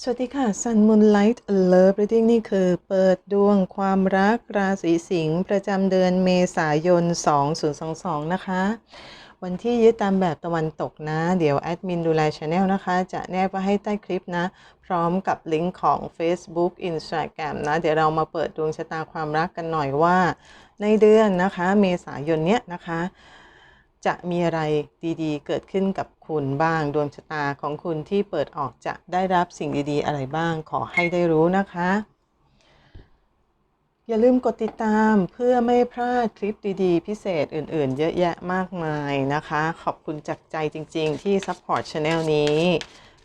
สวัสดีค่ะ Sun Moonlight Love Reading นี่คือเปิดดวงความรักราศีสิงห์ประจำเดือนเมษายน 2022 นะคะ วันที่ยึดตามแบบตะวันตกนะ เดี๋ยวแอดมินดูแลช anel นะคะ จะแนบไว้ให้ใต้คลิปนะ พร้อมกับลิงก์ของ Facebook Instagram นะ เดี๋ยวเรามาเปิดดวงชะตาความรักกันหน่อยว่า ในเดือนนะคะ เมษายนเนี้ยนะคะ จะมีอะไรดีๆ เกิดขึ้นกับคุณบ้าง ดวงชะตาของคุณที่เปิดออกจะได้รับสิ่งดีๆ อะไรบ้าง ขอให้ได้รู้นะคะ อย่าลืมกดติดตามเพื่อไม่พลาดคลิปดีๆ พิเศษอื่นๆ เยอะแยะมากมายนะคะ ขอบคุณจากใจจริงๆ ที่ support channel นี้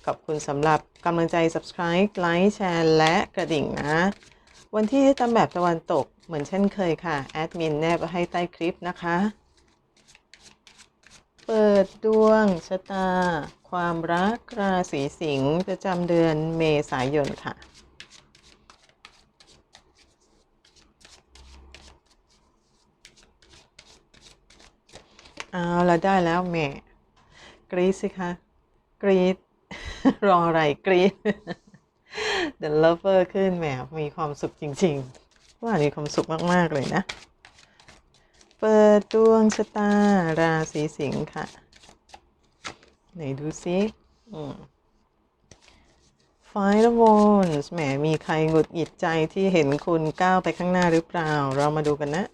ขอบคุณสำหรับกำลังใจ subscribe ไลค์แชร์และกระดิ่งนะ วันที่ตามแบบตะวันตกเหมือนเช่นเคยค่ะ แอดมินแนบให้ใต้คลิปนะคะ เปิดดวงชะตา ความรักราศีสิงห์ประจำเดือนเมษายนค่ะ เอาละได้แล้วแม่กรีดสิคะกรีดรออะไรกรีด The Lover ขึ้นแหมมีความสุขจริง ๆ ว่ามีความสุขมาก ๆ เลยนะ เปิดดวงชะตาราศีสิงห์ค่ะ ไหนดูซิอืม Five of Wands แหมมีใครหงุดหงิดใจที่เห็นคุณก้าวไปข้างหน้าหรือเปล่า เรามาดูกันนะ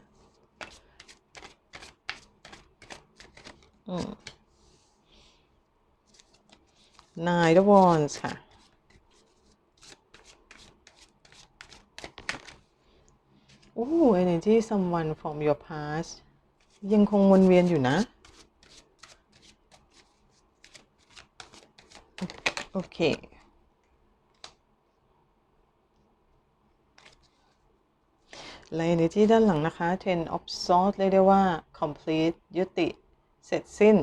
อืม Nine of Wands ค่ะ โอ้ energy someone from your past ยังคงวนเวียนอยู่นะ โอเค และ energy ด้านหลังนะคะ ten of swords เรียกได้ว่า complete ยุติ เสร็จสิ้น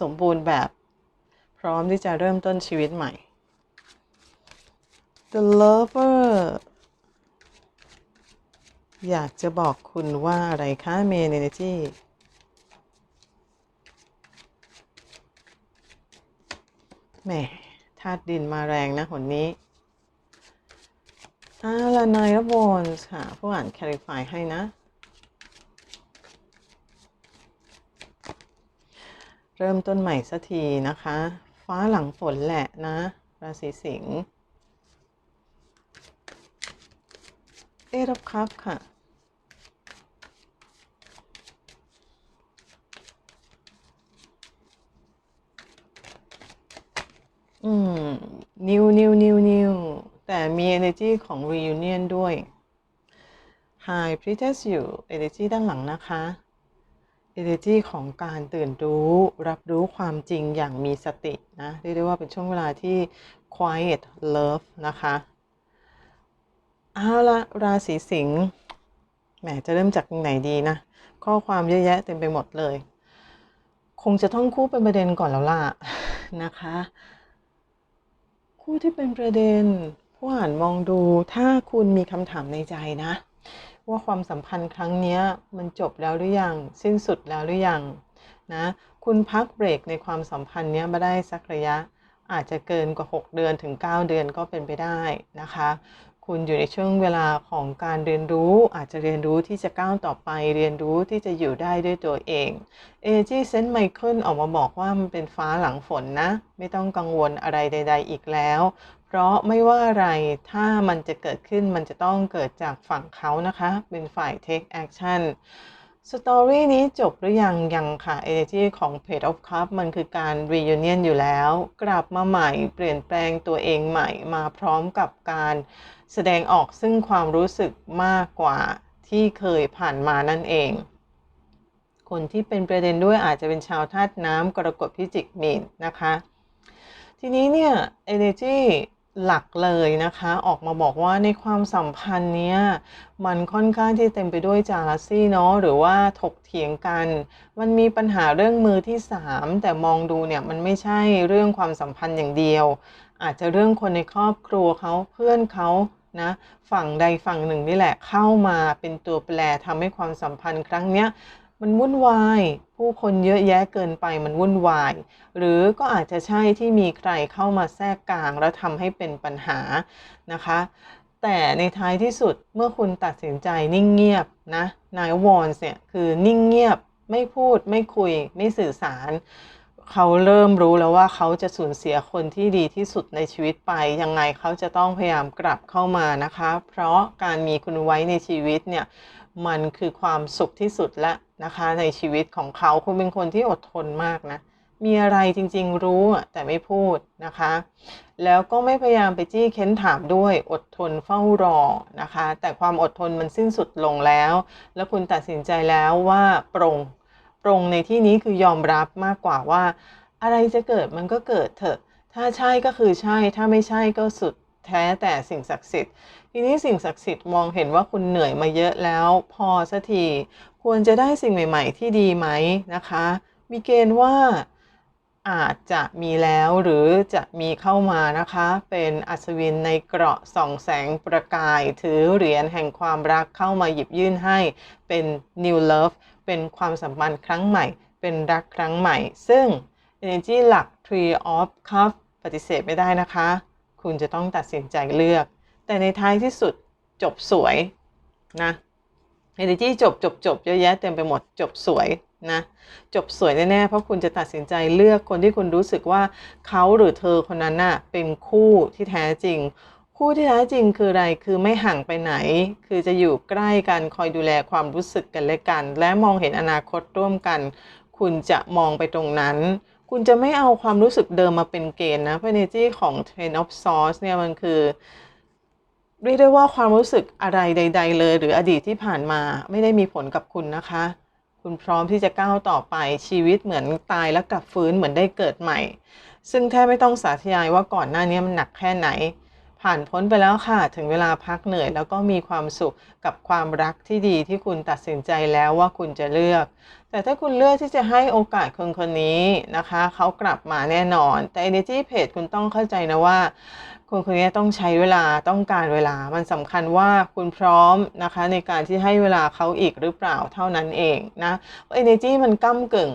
สมบูรณ์แบบ พร้อมที่จะเริ่มต้นชีวิตใหม่ the lover อยากจะบอกคุณว่าอะไรคะเมนเนจีแหมธาตุดินมาแรงนะหนนี้อาลานายบอนค่ะ ผู้อ่านแคลิฟายให้นะ เริ่มต้นใหม่สักทีนะคะ ฟ้าหลังฝนแหละนะ ราศีสิงห์เอรับครับค่ะ อืม นิวนิวนิวนิวแต่มี energy ของ reunion ด้วย High Priestess อยู่ energy ด้านหลังนะคะ energy ของการตื่นรู้รับรู้ความจริงอย่างมีสตินะเรียกได้ว่าเป็นช่วงเวลาที่ quiet love นะคะเอาละราศีสิงห์แหมจะเริ่มจากตรงไหนดีนะ ข้อความเยอะแยะเต็มไปหมดเลย คงจะต้องคู่เป็นประเด็นก่อนแล้วล่ะนะคะ คู่ที่เป็นประเด็น ผู้อ่านมองดูถ้าคุณมีคำถามในใจนะ ว่าความสัมพันธ์ครั้งนี้มันจบแล้วหรือยัง สิ้นสุดแล้วหรือยังนะคุณพักเบรกในความสัมพันธ์นี้มาได้สักระยะอาจจะเกินกว่า 6 เดือนถึง 9 เดือนก็เป็นไปได้นะคะ คุณอยู่ในช่วงเวลาของการเรียนรู้ อาจจะเรียนรู้ที่จะก้าวต่อไป เรียนรู้ที่จะอยู่ได้ด้วยตัวเองเอจีเซนต์ไมเคิลออกมาบอกว่ามันเป็นฟ้าหลังฝนนะ ไม่ต้องกังวลอะไรใด ๆ อีกแล้ว เพราะไม่ว่าอะไรถ้ามันจะเกิดขึ้นมันจะต้องเกิดจากฝั่งเขานะคะ เป็นฝ่าย take action สตอรี่นี้จบหรือยังยังค่ะ energy ของ Page of Cup มันคือการ reunion อยู่แล้ว กลับมาใหม่เปลี่ยนแปลงตัวเองใหม่มาพร้อมกับการแสดงออกซึ่งความรู้สึกมากกว่าที่เคยผ่านมานั่นเอง คนที่เป็นประเด็นด้วยอาจจะเป็นชาวธาตุน้ำกรกฎพิจิกมีนนะคะ ทีนี้เนี่ย energy หลักเลยนะคะ ออกมาบอกว่าในความสัมพันธ์เนี้ยมันค่อนข้างที่เต็มไปด้วยจาราซี่เนาะหรือว่าถกเถียงกัน มันมีปัญหาเรื่องมือที่ 3 แต่มองดูเนี่ยมันไม่ใช่เรื่องความสัมพันธ์อย่างเดียว อาจจะเรื่องคนในครอบครัวเขาเพื่อนเขานะฝั่งใดฝั่งหนึ่งนี่แหละเข้ามาเป็นตัวแปรทำให้ความสัมพันธ์ครั้งเนี้ย มันวุ่นวาย ผู้คนเยอะแยะเกินไปมันวุ่นวาย หรือก็อาจจะใช่ที่มีใครเข้ามาแทรกกลางแล้วทำให้เป็นปัญหานะคะ แต่ในท้ายที่สุดเมื่อคุณตัดสินใจนิ่งเงียบนะนายวอนส์เนี่ยคือนิ่งเงียบไม่พูดไม่คุยไม่สื่อสาร เขาเริ่มรู้แล้วว่าเขาจะสูญเสียคนที่ดีที่สุดในชีวิตไป ยังไงเขาจะต้องพยายามกลับเข้ามานะคะ เพราะการมีคุณไว้ในชีวิตเนี่ยมันคือความสุขที่สุดและนะคะในชีวิตของเขาคุณเป็นคนที่อดทนมากนะมีอะไรจริงๆรู้แต่ไม่พูดนะคะ แล้วก็ไม่พยายามไปจี้เค้นถามด้วยอดทนเฝ้ารอนะคะ แต่ความอดทนมันสิ้นสุดลงแล้ว แล้วคุณตัดสินใจแล้วว่าปรง ปรงในที่นี้คือยอมรับมากกว่าว่า อะไรจะเกิดมันก็เกิดเถอะ ถ้าใช่ก็คือใช่ ถ้าไม่ใช่ก็สุดแท้แต่สิ่งศักดิ์สิทธิ์ ทีนี้สิ่งศักดิ์สิทธิ์มองเห็นว่าคุณเหนื่อยมาเยอะแล้ว พอสักทีควรจะได้สิ่งใหม่ ๆ ที่ดีไหมนะคะ มีเกณฑ์ว่าอาจจะมีแล้วหรือจะมีเข้ามานะคะ เป็นอัศวินในเกราะส่องแสงประกาย ถือเหรียญแห่งความรักเข้ามาหยิบยื่นให้เป็น new love เป็นความสัมพันธ์ครั้งใหม่ เป็นรักครั้งใหม่ ซึ่ง energy หลัก tree of cup ปฏิเสธไม่ได้นะคะ คุณจะต้องตัดสินใจเลือก แต่ในท้ายที่สุดจบสวยนะ energy จบจบจบเยอะแยะเต็มไปหมดจบสวยนะจบสวยแน่ๆ เพราะคุณจะตัดสินใจเลือกคนที่คุณรู้สึกว่าเขาหรือเธอคนนั้นน่ะเป็นคู่ที่แท้จริง คู่ที่แท้จริงคืออะไร คือไม่ห่างไปไหน คือจะอยู่ใกล้กัน คอยดูแลความรู้สึกกันและกัน และมองเห็นอนาคตร่วมกัน คุณจะมองไปตรงนั้น คุณจะไม่เอาความรู้สึกเดิมมาเป็นเกณฑ์นะ เพราะ energy ของ Ten of Swords เนี่ยมันคือเรียกได้ว่าความรู้สึกอะไรใด ๆ เลย หรืออดีตที่ผ่านมาไม่ได้มีผลกับคุณนะคะ คุณพร้อมที่จะก้าวต่อไปชีวิตเหมือนตายแล้วกลับฟื้นเหมือนได้เกิดใหม่ ซึ่งแทบไม่ต้องสาธยายว่าก่อนหน้านี้มันหนักแค่ไหน ผ่านพ้นไปแล้วค่ะ ถึงเวลาพักเหนื่อย แล้วก็มีความสุขกับความรักที่ดีที่คุณตัดสินใจแล้วว่าคุณจะเลือก แต่ถ้าคุณเลือกที่จะให้โอกาสคนคนนี้นะคะ เขากลับมาแน่นอน แต่ energy page คุณต้องเข้าใจนะว่าคนคนนี้ต้องใช้เวลาต้องการเวลา มันสำคัญว่าคุณพร้อมนะคะ ในการที่ให้เวลาเขาอีกหรือเปล่าเท่านั้นเองนะเพราะ energy มันก้ากึ่ง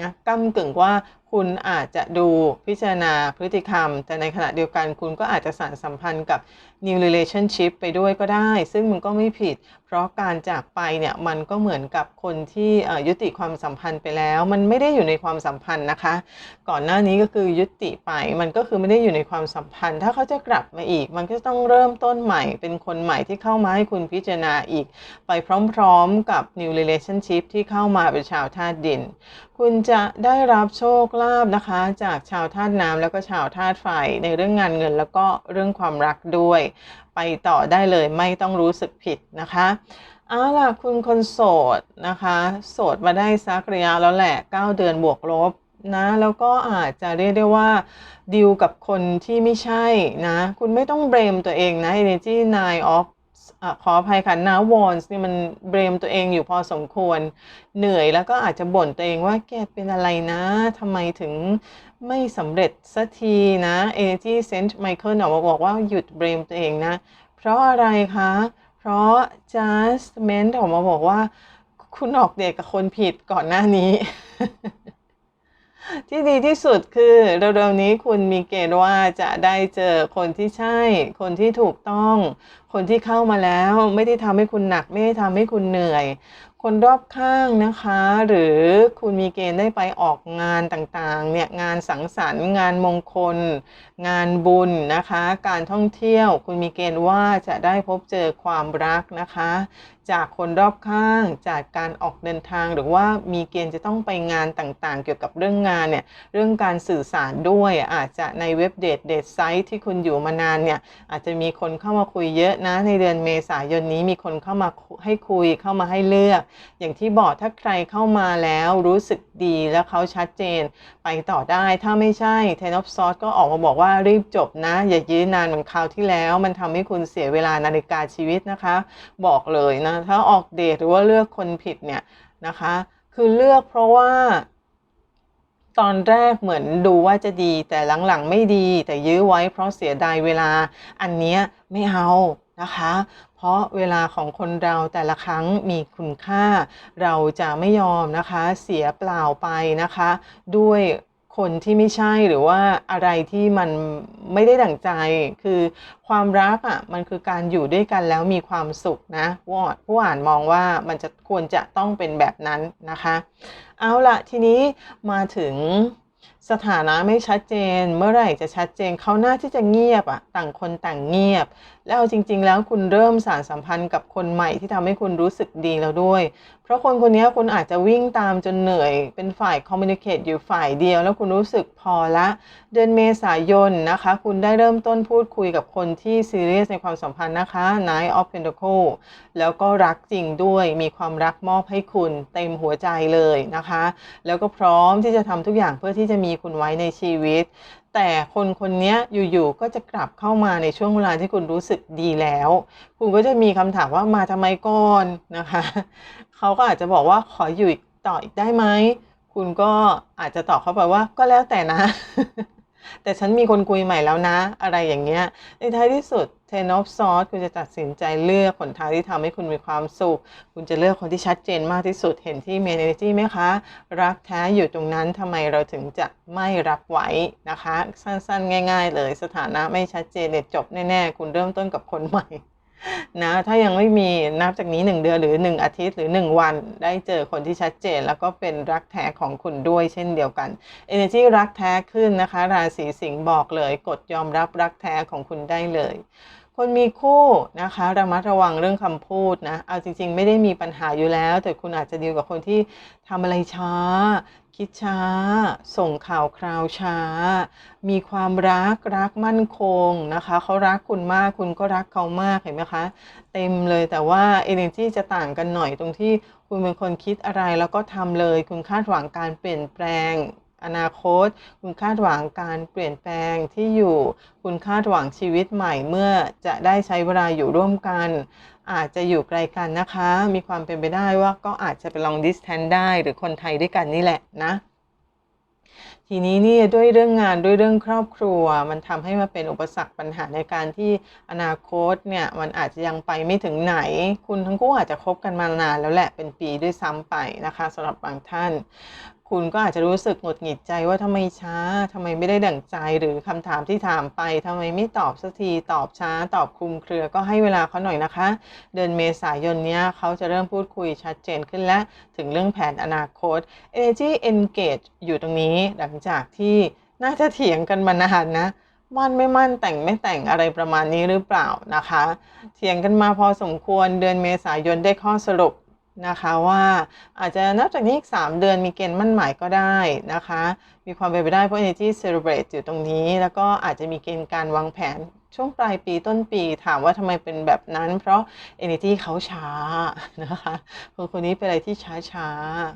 นะก้ากึ่งว่า คุณอาจจะดูพิจารณาพฤติกรรม แต่ในขณะเดียวกันคุณก็อาจจะสานสัมพันธ์กับ new relationship ไปด้วยก็ได้ ซึ่งมันก็ไม่ผิด เพราะการจากไปเนี่ยมันก็เหมือนกับคนที่ยุติความสัมพันธ์ไปแล้ว มันไม่ได้อยู่ในความสัมพันธ์นะคะ ก่อนหน้านี้ก็คือยุติไป มันก็คือไม่ได้อยู่ในความสัมพันธ์ ถ้าเขาจะกลับมาอีก มันก็ต้องเริ่มต้นใหม่ เป็นคนใหม่ที่เข้ามาให้คุณพิจารณาอีก ไปพร้อมๆกับ new relationship ที่เข้ามาเป็นชาวธาตุดิน คุณจะได้รับโชคลาภนะคะ จากชาวธาตุน้ำแล้วก็ชาวธาตุไฟในเรื่องงานเงินแล้วก็เรื่องความรักด้วยไปต่อได้เลยไม่ต้องรู้สึกผิดนะคะเอาล่ะคุณคนโสดนะคะ โสดมาได้สักระยะแล้วแหละ 9 เดือนบวกลบนะแล้วก็อาจจะเรียกได้ว่าดิวกับคนที่ไม่ใช่นะ คุณไม่ต้องเบรมตัวเองนะ Energy Nine of อขออภัยค่ะนาวอนส์นี่มันเบรมตัวเองอยู่พอสมควร เหนื่อยแล้วก็อาจจะบ่นตัวเองว่าแกเป็นอะไรนะทำไมถึงไม่สำเร็จสักทีนะ Energy Saint Michael ออกมาบอกว่าหยุดเบรมตัวเองนะ เพราะอะไรคะ เพราะ Judgment ออกมาบอกว่า คุณออกเดทกับคนผิดก่อนหน้านี้ ที่ดีที่สุดคือเร็วๆนี้คุณมีเกณฑ์ว่าจะได้เจอคนที่ใช่ คนที่ถูกต้อง คนที่เข้ามาแล้วไม่ได้ทำให้คุณหนักไม่ได้ทำให้คุณเหนื่อย คนรอบข้างนะคะ หรือคุณมีเกณฑ์ได้ไปออกงานต่างๆเนี่ยงานสังสรรค์ งานมงคล งานบุญนะคะ การท่องเที่ยว คุณมีเกณฑ์ว่าจะได้พบเจอความรักนะคะจากคนรอบข้าง จากการออกเดินทาง หรือว่ามีเกณฑ์จะต้องไปงานต่างๆ เกี่ยวกับเรื่องงานเนี่ยเรื่องการสื่อสารด้วยอาจจะในเว็บเดทเดทไซต์ที่คุณอยู่มานานเนี่ยอาจจะมีคนเข้ามาคุยเยอะนะ ในเดือนเมษายนนี้มีคนเข้ามาให้คุยเข้ามาให้เลือก อย่างที่บอกถ้าใครเข้ามาแล้วรู้สึกดีแล้วเขาชัดเจนไปต่อได้ ถ้าไม่ใช่ Ten of Swords ก็ออกมาบอกว่ารีบจบนะ อย่ายื้อนานเหมือนคราวที่แล้ว มันทำให้คุณเสียเวลานาฬิกาชีวิตนะคะ บอกเลยนะ ถ้าออกเดทหรือว่าเลือกคนผิดเนี่ยนะคะ คือเลือกเพราะว่าตอนแรกเหมือนดูว่าจะดีแต่หลังๆไม่ดี แต่ยื้อไว้เพราะเสียดายเวลาอันเนี้ยไม่เอา นะคะ เพราะเวลาของคนเราแต่ละครั้งมีคุณค่า เราจะไม่ยอมนะคะ เสียเปล่าไปนะคะ ด้วยคนที่ไม่ใช่หรือว่าอะไรที่มันไม่ได้ดั่งใจ คือความรักอะมันคือการอยู่ด้วยกันแล้วมีความสุขนะผู้อ่านผู้อ่านมองว่ามันจะควรจะต้องเป็นแบบนั้นนะคะ เอาละทีนี้มาถึง สถานะไม่ชัดเจน เมื่อไหร่จะชัดเจนเขาหน้าที่จะเงียบอะต่างคนต่างเงียบ แล้วจริง ๆ แล้วคุณเริ่มสานสัมพันธ์กับคนใหม่ที่ทำให้คุณรู้สึกดีแล้วด้วย เพราะคนคนนี้คุณอาจจะวิ่งตามจนเหนื่อย เป็นฝ่ายคอมมิ n i เค e อยู่ฝ่ายเดียว แล้วคุณรู้สึกพอละ เดือนเมษายนนะคะ คุณได้เริ่มต้นพูดคุยกับคนที่ซีเรียสในความสัมพันธ์นะคะ Nine of Pentacles แล้วก็รักจริงด้วยมีความรักมอบให้คุณเต็มหัวใจเลยนะคะ แล้วก็พร้อมที่จะทำทุกอย่างเพื่อที่จะมีคุณไว้ในชีวิต แต่คนคนนี้อยู่ๆก็จะกลับเข้ามาในช่วงเวลาที่คุณรู้สึกดีแล้ว คุณก็จะมีคำถามว่ามาทำไมก่อนนะคะเขาก็อาจจะบอกว่าขออยู่อีกต่ออีกได้ไหมคุณก็อาจจะตอบเขาไปว่าก็แล้วแต่นะ แต่ฉันมีคนคุยใหม่แล้วนะ อะไรอย่างเงี้ย ในท้ายที่สุด Ten of Swords คุณจะตัดสินใจเลือกหนทางที่ทำให้คุณมีความสุข คุณจะเลือกคนที่ชัดเจนมากที่สุด เห็นที่ Main Energy ไหมคะ รักแท้อยู่ตรงนั้นทำไมเราถึงจะไม่รับไหวนะคะ สั้นๆ ง่าย ๆ เลย สถานะไม่ชัดเจนเด็ดจบแน่ๆ คุณเริ่มต้นกับคนใหม่ นะถ้ายังไม่มีนับจากนี้ 1 เดือนหรือ 1 อาทิตย์หรือ 1 วัน ได้เจอคนที่ชัดเจน แล้วก็เป็นรักแท้ของคุณด้วยเช่นเดียวกัน Energy รักแท้ขึ้นนะคะ ราศีสิงห์บอกเลย กดยอมรับรักแท้ของคุณได้เลย คนมีคู่นะคะระมัดระวังเรื่องคำพูดนะเอาจริง ๆ ไม่ได้มีปัญหาอยู่แล้ว แต่คุณอาจจะดีลกับคนที่ทำอะไรช้า คิดช้า ส่งข่าวคราวช้า มีความรักรักมั่นคงนะคะเขารักคุณมากคุณก็รักเขามากเห็นไหมคะเต็มเลยแต่ว่า energy จะต่างกันหน่อยตรงที่คุณเป็นคนคิดอะไรแล้วก็ทำเลย คุณคาดหวังการเปลี่ยนแปลง อนาคต คุณคาดหวังการเปลี่ยนแปลงที่อยู่ คุณคาดหวังชีวิตใหม่เมื่อจะได้ใช้เวลาอยู่ร่วมกัน อาจจะอยู่ไกลกันนะคะ มีความเป็นไปได้ว่าก็อาจจะไปลอง distance ได้หรือคนไทยด้วยกันนี่แหละนะทีนี้นี่ด้วยเรื่องงานด้วยเรื่องครอบครัว มันทำให้มาเป็นอุปสรรคปัญหาในการที่อนาคตเนี่ยมันอาจจะยังไปไม่ถึงไหน คุณทั้งคู่อาจจะคบกันมานานแล้วแหละเป็นปีด้วยซ้ำไปนะคะสำหรับบางท่าน คุณก็อาจจะรู้สึกหงุดหงิดใจว่าทำไมช้าทำไมไม่ได้ดั่งใจหรือคำถามที่ถามไปทำไมไม่ตอบสักทีตอบช้า ตอบคลุมเครือก็ให้เวลาเขาหน่อยนะคะ เดือนเมษายนเนี้ยเขาจะเริ่มพูดคุยชัดเจนขึ้นและถึงเรื่องแผนอนาคต Energy Engage อยู่ตรงนี้หลังจากที่น่าจะเถียงกันมานานนะมั่นไม่มั่นแต่งไม่แต่งอะไรประมาณนี้หรือเปล่านะคะ เถียงกันมาพอสมควรเดือนเมษายนได้ข้อสรุป นะคะว่าอาจจะนับจากนี้อีก 3 เดือนมีเกณฑ์มั่นหมายก็ได้นะคะ มีความเป็นไปได้เพราะ Energy Celebrate อยู่ตรงนี้ แล้วก็อาจจะมีเกณฑ์การวางแผน ช่วงปลายปีต้นปีถามว่าทำไมเป็นแบบนั้น เพราะ Energy เขาช้านะคะคนคนนี้เป็นอะไรที่ช้าช้า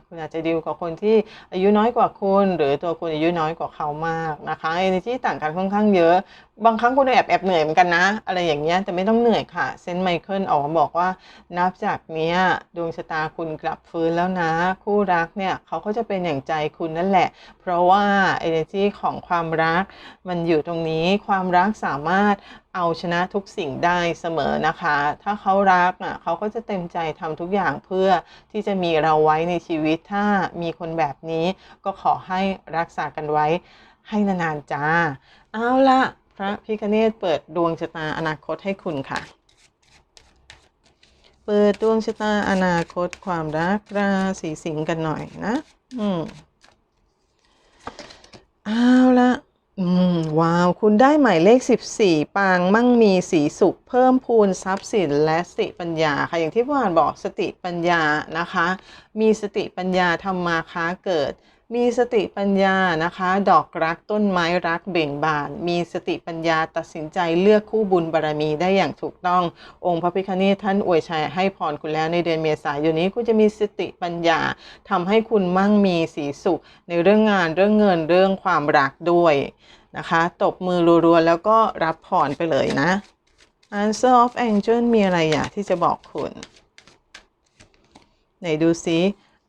คุณอาจจะดีลกับคนที่อายุน้อยกว่าคุณ หรือตัวคุณอายุน้อยกว่าเขามากนะคะ Energy ต่างกันค่อนข้างเยอะ บางครั้งคุณแอบแอบเหนื่อยเหมือนกันนะ อะไรอย่างเงี้ยแต่ไม่ต้องเหนื่อยค่ะเซนไมเคิลออกมาบอกว่านับจากเนี้ยดวงชะตาคุณกลับฟื้นแล้วนะ คู่รักเนี่ยเขาก็จะเป็นอย่างใจคุณนั่นแหละ เพราะว่า energy ของความรักมันอยู่ตรงนี้ความรักสามารถเอาชนะทุกสิ่งได้เสมอนะคะ ถ้าเขารักอะเขาก็จะเต็มใจทำทุกอย่างเพื่อที่จะมีเราไว้ในชีวิต ถ้ามีคนแบบนี้ก็ขอให้รักษากันไว้ให้นานๆจ้า เอาละพระพิคเนตเปิดดวงชะตาอนาคตให้คุณค่ะ เปิดดวงชะตาอนาคตความรักราศีสิงห์กันหน่อยนะ อืม เอาละ อืมว้าว คุณได้หมายเลข 14 ปางมั่งมีสีสุข เพิ่มพูนทรัพย์สินและสติปัญญาค่ะอย่างที่พ่ออ่านบอกสติปัญญานะคะ มีสติปัญญาทำมาค้าเกิด มีสติปัญญานะคะ ดอกรักต้นไม้รักเบ่งบาน มีสติปัญญาตัดสินใจเลือกคู่บุญบารมีได้อย่างถูกต้อง องค์พระพิฆเนศท่านอวยชัยให้พรคุณแล้วในเดือนเมษายนนี้คุณจะมีสติปัญญาทำให้คุณมั่งมีสีสุข ในเรื่องงานเรื่องเงินเรื่องความรักด้วยนะคะ ตบมือรัวๆแล้วก็รับพรไปเลยนะ Answer of Angel มีอะไรอยากที่จะบอกคุณไหนดูซิ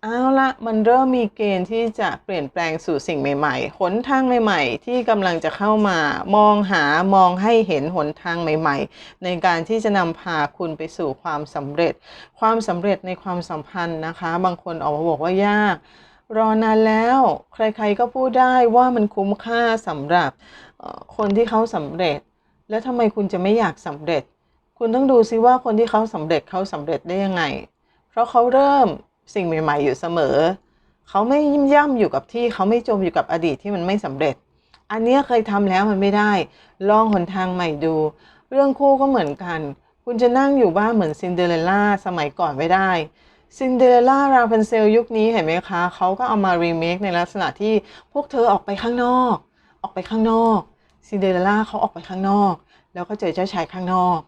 เอาละมันเริ่มมีเกณฑ์ที่จะเปลี่ยนแปลงสู่สิ่งใหม่ๆ หนทางใหม่ๆ ที่กำลังจะเข้ามามองหามองให้เห็นหนทางใหม่ ๆ ในการที่จะนำพาคุณไปสู่ความสำเร็จ ความสำเร็จในความสัมพันธ์นะคะ บางคนออกมาบอกว่ายาก รอนานแล้ว ใครๆก็พูดได้ว่ามันคุ้มค่าสำหรับคนที่เขาสำเร็จ แล้วทำไมคุณจะไม่อยากสำเร็จ คุณต้องดูซิว่าคนที่เขาสำเร็จเขาสำเร็จได้ยังไง เพราะเขาเริ่ม สิ่งใหม่ ๆ อยู่เสมอ เขาไม่ยิ้มย่ำอยู่กับที่เขาไม่จมอยู่กับอดีตที่มันไม่สำเร็จ อันเนี้ยเคยทำแล้วมันไม่ได้ ลองหนทางใหม่ดู เรื่องคู่ก็เหมือนกัน คุณจะนั่งอยู่บ้านเหมือนซินเดอเรลล่าสมัยก่อนไม่ได้ซินเดอเรลล่าราพันเซลยุคนี้เห็นไหมคะ เขาก็เอามารีเมคในลักษณะที่พวกเธอออกไปข้างนอก ออกไปข้างนอกซินเดอเรลล่าเขาออกไปข้างนอก แล้วก็เจอเจ้าชายข้างนอก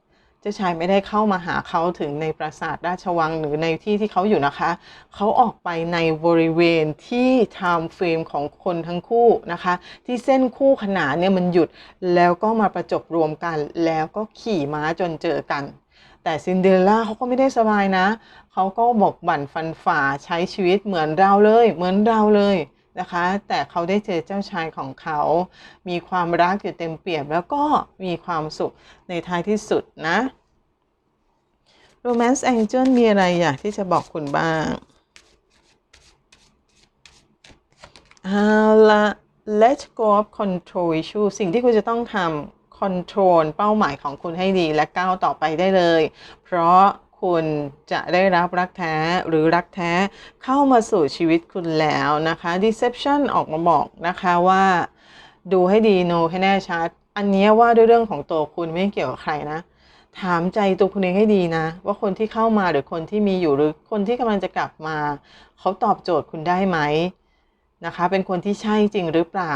เจ้าชายไม่ได้เข้ามาหาเขาถึงในปราสาทราชวังหรือในที่ที่เขาอยู่นะคะ เขาออกไปในบริเวณที่ไทม์เฟรมของคนทั้งคู่นะคะ ที่เส้นคู่ขนานเนี่ยมันหยุดแล้วก็มาประจบรวมกัน แล้วก็ขี่ม้าจนเจอกัน แต่ซินเดอเรลล่าเขาก็ไม่ได้สบายนะ เขาก็บกบั่นฟันฝ่าใช้ชีวิตเหมือนเราเลย เหมือนเราเลย นะคะ แต่เขาได้เจอเจ้าชายของเขา มีความรักอยู่เต็มเปี่ยมแล้วก็มีความสุขในท้ายที่สุดนะ Romance Angel มีอะไรอยากที่จะบอกคุณบ้างเอาละ let go of control issue สิ่งที่คุณจะต้องทำ control เป้าหมายของคุณให้ดีและก้าวต่อไปได้เลย เพราะ คุณจะได้รับรักแท้หรือรักแท้เข้ามาสู่ชีวิตคุณแล้วนะคะ deception ออกมาบอกนะคะว่า ดูให้ดี know ให้แน่ชัด อันนี้ว่าด้วยเรื่องของตัวคุณไม่เกี่ยวกับใครนะ ถามใจตัวคุณเองให้ดีนะ ว่าคนที่เข้ามาหรือคนที่มีอยู่หรือคนที่กำลังจะกลับมา เขาตอบโจทย์คุณได้ไหมนะคะ เป็นคนที่ใช่จริงหรือเปล่า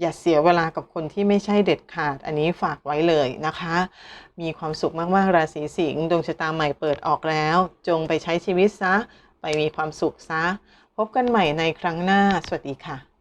อย่าเสียเวลากับคนที่ไม่ใช่เด็ดขาด อันนี้ฝากไว้เลยนะคะ มีความสุขมากๆ ราศีสิงห์ดวงชะตาใหม่เปิดออกแล้ว จงไปใช้ชีวิตซะ ไปมีความสุขซะ พบกันใหม่ในครั้งหน้า สวัสดีค่ะ